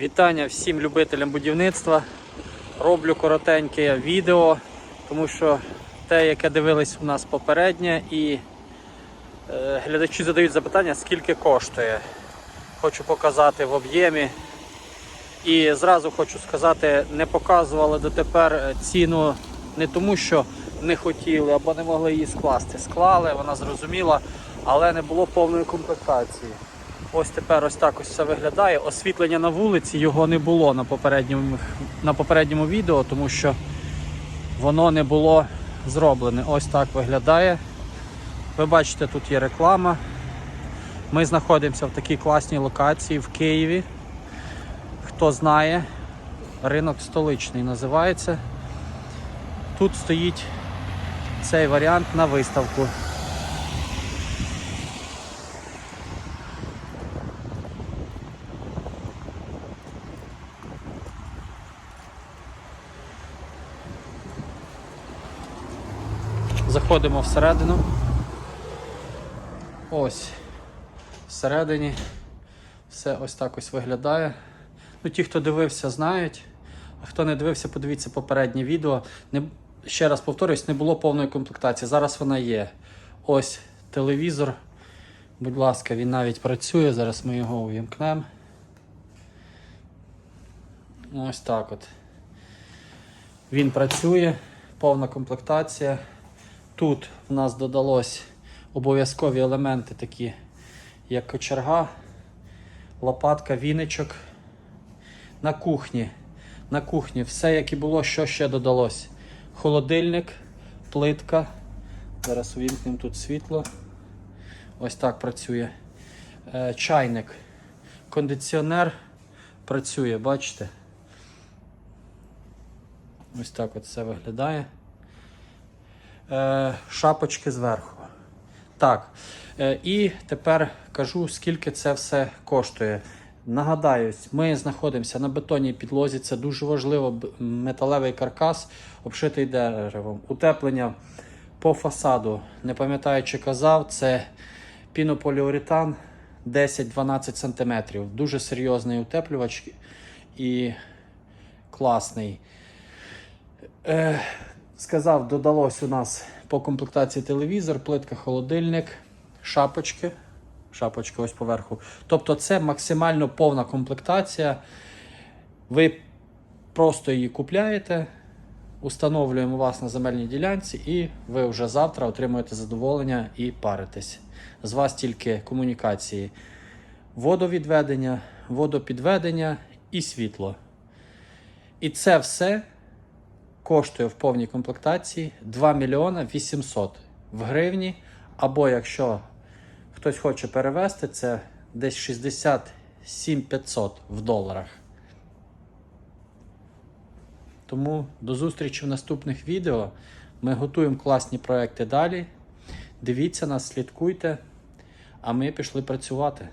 Вітання всім любителям будівництва. Роблю коротеньке відео, тому що те, яке дивились у нас попереднє, і е, глядачі задають запитання, скільки коштує. Хочу показати в об'ємі. І зразу хочу сказати, не показували дотепер ціну не тому, що не хотіли або не могли її скласти. Склали, вона зрозуміла, але не було повної комплектації. Ось тепер ось так ось все виглядає. Освітлення на вулиці його не було на попередньому, на попередньому відео, тому що воно не було зроблене. Ось так виглядає. Ви бачите, тут є реклама. Ми знаходимося в такій класній локації в Києві. Хто знає, ринок столичний називається. Тут стоїть цей варіант на виставку. Заходимо всередину. Ось всередині все ось так ось виглядає. Ну, ті, хто дивився, знають. А хто не дивився, подивіться попереднє відео. Не, ще раз повторюсь, не було повної комплектації. Зараз вона є. Ось телевізор. Будь ласка, він навіть працює. Зараз ми його увімкнемо. Ось так от. Він працює, повна комплектація. Тут в нас додалось обов'язкові елементи, такі як кочерга, лопатка, віничок. На кухні. На кухні все, як і було, що ще додалось. Холодильник, плитка. Зараз увімкнемо тут світло. Ось так працює. Е, чайник. Кондиціонер працює, бачите? Ось так от все виглядає. Е, шапочки зверху. Так. Е, і тепер кажу, скільки це все коштує. Нагадаю, ми знаходимося на бетонній підлозі. Це дуже важливо. Металевий каркас, обшитий деревом. Утеплення по фасаду. Не пам'ятаю, чи казав, це пінополіуретан 10-12 см. Дуже серйозний утеплювач і класний. Е, сказав, додалось у нас по комплектації телевізор, плитка, холодильник, шапочки. Шапочки ось поверху. Тобто це максимально повна комплектація. Ви просто її купляєте, установлюємо вас на земельній ділянці, і ви вже завтра отримуєте задоволення і паритесь. З вас тільки комунікації водовідведення, водопідведення і світло. І це все коштує в повній комплектації 2 мільйона 800 в гривні. Або якщо хтось хоче перевести, це десь 67 500 в доларах. Тому до зустрічі в наступних відео. Ми готуємо класні проекти далі. Дивіться нас, слідкуйте, а ми пішли працювати.